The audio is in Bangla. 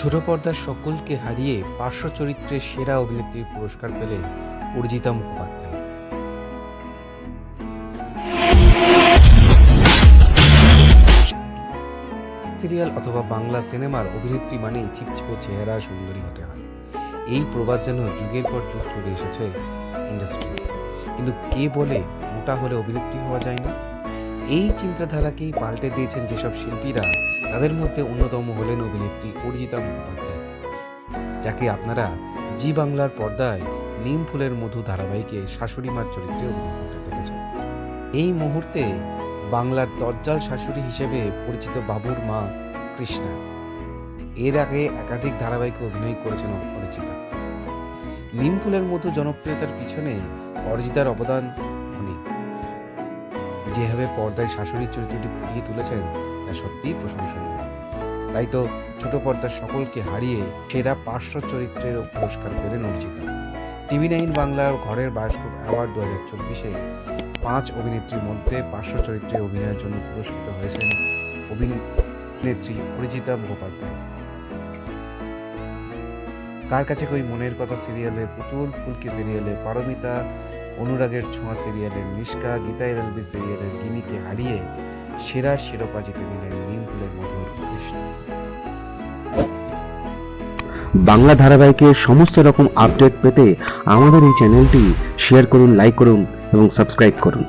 ছোট পর্দার সকলকে হারিয়ে পার্শ্ব চরিত্রের সেরা অভিনেত্রীর পুরস্কার পেলেন অরিজিতা মুখোপাধ্যায়। সিরিয়াল অথবা বাংলা সিনেমার অভিনেত্রী মানেই চিপচিপে চেহারা সুন্দরী হতে হয়। এই প্রবাদ যেন যুগের পর যুগ চলে এসেছে ইন্ডাস্ট্রি কিন্তু কে বলে মোটা হলে অভিনেত্রী হওয়া যায় না? এই চিন্তাধারাকেই পাল্টে দিয়েছেন যেসব শিল্পীরা, তাদের মধ্যে অন্যতম হলেন অভিনেত্রী অর্জিতা মুখোপাধ্যায়। যাকে আপনারা জি বাংলার পর্দায় নিম ফুলের মধু ধারাবাহিকে শাশুড়ি মার চরিত্রে অভিনয় করতে দেখেছেন। এই মুহূর্তে বাংলার দজ্জাল শাশুড়ি হিসেবে পরিচিত বাবুর মা কৃষ্ণা। এর আগে একাধিক ধারাবাহিকে অভিনয় করেছেন অরিজিতা। নিম ফুলের মতো জনপ্রিয়তার পিছনে অরিজিতার অবদান অনেক। যেভাবে পর্দায় শাশুড়ির চরিত্রটি ফুটিয়ে তুলেছেন, তা সত্যিই প্রশংসনীয়। তাই তো ছোট পর্দার সকলকে হারিয়ে সেরা পার্শ্ব চরিত্রের পুরস্কার পেলেন অর্জিতা টিভি নাইন বাংলার ঘরের বায়োস্কোপ অ্যাওয়ার্ড দু হাজার চব্বিশে পাঁচ অভিনেত্রীর মধ্যে পার্শ্ব চরিত্রে অভিনয়ের জন্য পুরস্কৃত হয়েছেন অভিনেত্রী অরিজিতা মুখোপাধ্যায়। কার কাছে কই মনের কথা সিরিয়ালে পুতুল, ফুলকি সিরিয়ালে পারমিতা অনুরাগের ছোঁয়া সিরিয়ালের নিষ্কা, গীতা এলএলবি সিরিয়ালের গিনিকে হারিয়ে সেরা শিরোপা জিতে নিলেন নিমফুলের মধুর কৃষ্ণ। বাংলা ধারাবাহিকের সমস্ত রকম আপডেট পেতে আমাদের এই চ্যানেলটি শেয়ার করুন লাইক করুন এবং সাবস্ক্রাইব করুন।